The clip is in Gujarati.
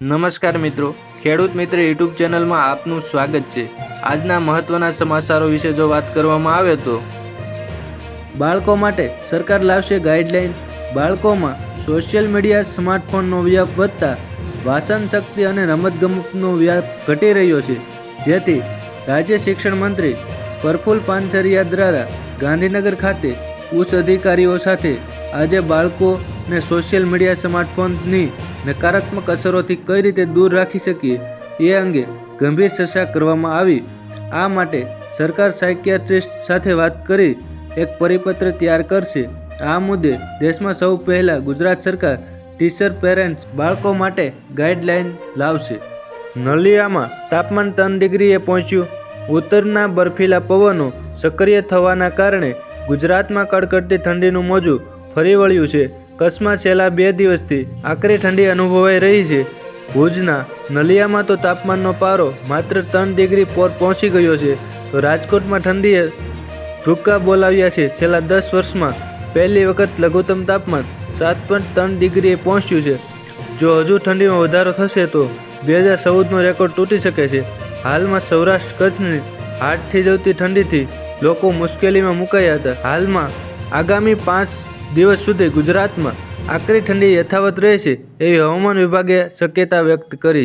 નમસ્કાર મિત્રો. ખેડૂત મિત્ર યુટ્યુબ ચેનલમાં આપનું સ્વાગત છે. આજના મહત્વના સમાચારો વિશે જો વાત કરવામાં આવે તો બાળકો માટે સરકાર લાવશે ગાઈડલાઈન. બાળકોમાં સોશિયલ મીડિયા, સ્માર્ટફોનનો વ્યાપ વધતા વાસન શક્તિ અને રમતગમતનો વ્યાપ ઘટી રહ્યો છે. જેથી રાજ્ય શિક્ષણ મંત્રી પ્રફુલ પાનસરિયા દ્વારા ગાંધીનગર ખાતે ઉચ્ચ અધિકારીઓ સાથે આજે બાળકોને સોશિયલ મીડિયા, સ્માર્ટફોનની નકારાત્મક અસરોથી કઈ રીતે દૂર રાખી શકીએ એ અંગે ગંભીર ચર્ચા કરવામાં આવી. આ માટે સરકાર સાયકિયાટ્રિસ્ટ સાથે વાત કરી એક પરિપત્ર તૈયાર કરશે. આ મુદ્દે દેશમાં સૌ પહેલાં ગુજરાત સરકાર ટીચર પેરેન્ટ્સ બાળકો માટે ગાઈડલાઇન લાવશે. નલિયામાં તાપમાન ત્રણ ડિગ્રીએ પહોંચ્યું. ઉત્તરના બર્ફીલા પવનો સક્રિય થવાના કારણે ગુજરાતમાં કડકડતી ઠંડીનું મોજું ફરી વળ્યું છે. કચ્છમાં છેલ્લા બે દિવસથી આકરી ઠંડી અનુભવાઈ રહી છે. ભુજના નલિયામાં તો તાપમાનનો પારો માત્ર ત્રણ ડિગ્રી પર પહોંચી ગયો છે. તો રાજકોટમાં ઠંડીએ ભૂક્કા બોલાવ્યા છે. છેલ્લા દસ વર્ષમાં પહેલી વખત લઘુત્તમ તાપમાન સાત પોઈન્ટ ત્રણ ડિગ્રીએ પહોંચ્યું છે. જો હજુ ઠંડીમાં વધારો થશે તો બે હજાર ચૌદનો રેકોર્ડ તૂટી શકે છે. હાલમાં સૌરાષ્ટ્ર કચ્છની હાથથી જવતી ઠંડીથી લોકો મુશ્કેલીમાં મુકાયા હતા. હાલમાં આગામી પાંચ દિવસ સુધી ગુજરાતમાં આકરી ઠંડી યથાવત રહેશે એવી હવામાન વિભાગે શક્યતા વ્યક્ત કરી છે.